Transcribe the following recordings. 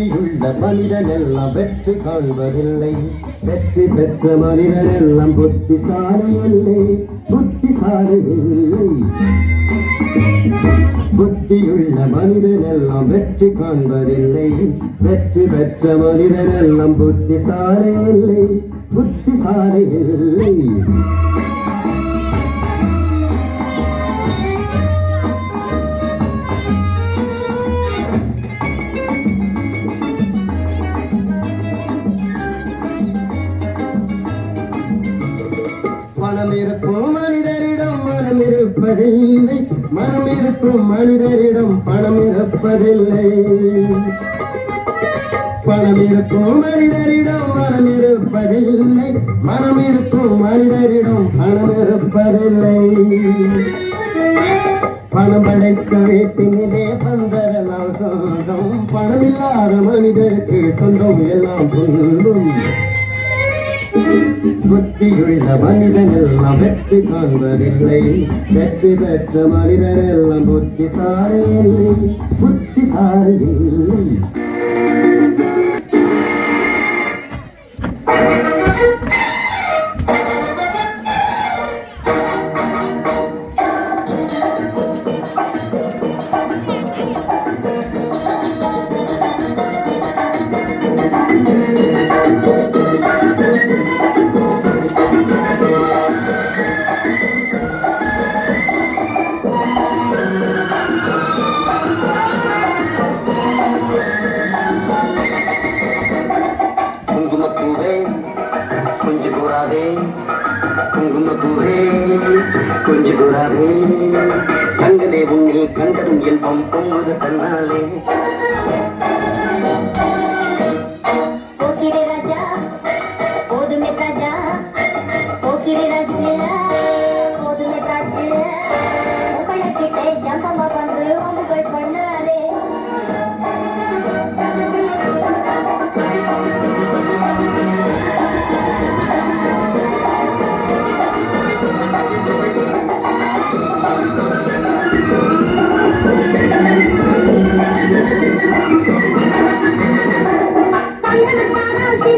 மனிதன் மனிதனெல்லாம் வெற்றி காண்பதில்லை. வெற்றி பெற்ற மனிதனெல்லாம் புத்திசாலி இல்லை புத்திசாலி இல்லை புத்தியுள்ள மனிதனெல்லாம் வெற்றி காண்பதில்லை. வெற்றி பெற்ற மனிதனெல்லாம் புத்திசாலி இல்லை புத்திசாலி இல்லை பணம் இருக்கும் மனிதரிடம் மனம் இருப்பதில்லை மனம் இருக்கும் மனிதரிடம் பணம் இருப்பதில்லை பணம் இருக்கும் மனிதரிடம் மனம் இருப்பதில்லை மனம் இருக்கும் மனிதரிடம் பணம் இருப்பதில்லை பணம் படைக்க வீட்டினிலே பந்ததெல்லாம் சொந்தம். பணம் இல்லாத மனிதருக்கு சொந்தம் எல்லாம் சொல்லும் புத்தியுள்ள மனிதன் எல்லாம் வெற்றி காண்பதில்லை. வெற்றி பெற்ற மனிதன் எல்லாம் புத்திசாரி இல்லை புத்திசாலி இல்லை குங்குமப்பூவே கொஞ்சம் கூறாதே கண்களே உன்னை கண்டதும் இன்பம் பொங்குது தன்னாலே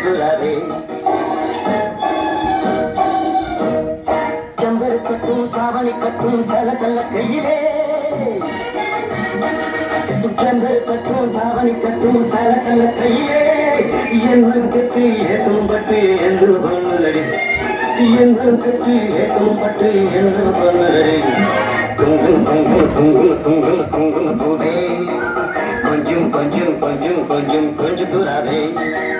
கொஞ்சம் செம்பருக்கட்டும் செம்பரு கட்டும் சல சல கையிலே. செம்பருக்கட்டும் கட்டும் கட்டும் சல சல கையிலே. என் கட்டு ஏற்றும் பட்டு என்று பொன்னலடி. என்றும் கட்டு ஏற்றும் பட்டு என்று பொன்னலடி. கொஞ்சம் கொஞ்சம் கொஞ்சம் கொஞ்சம் கொஞ்சம்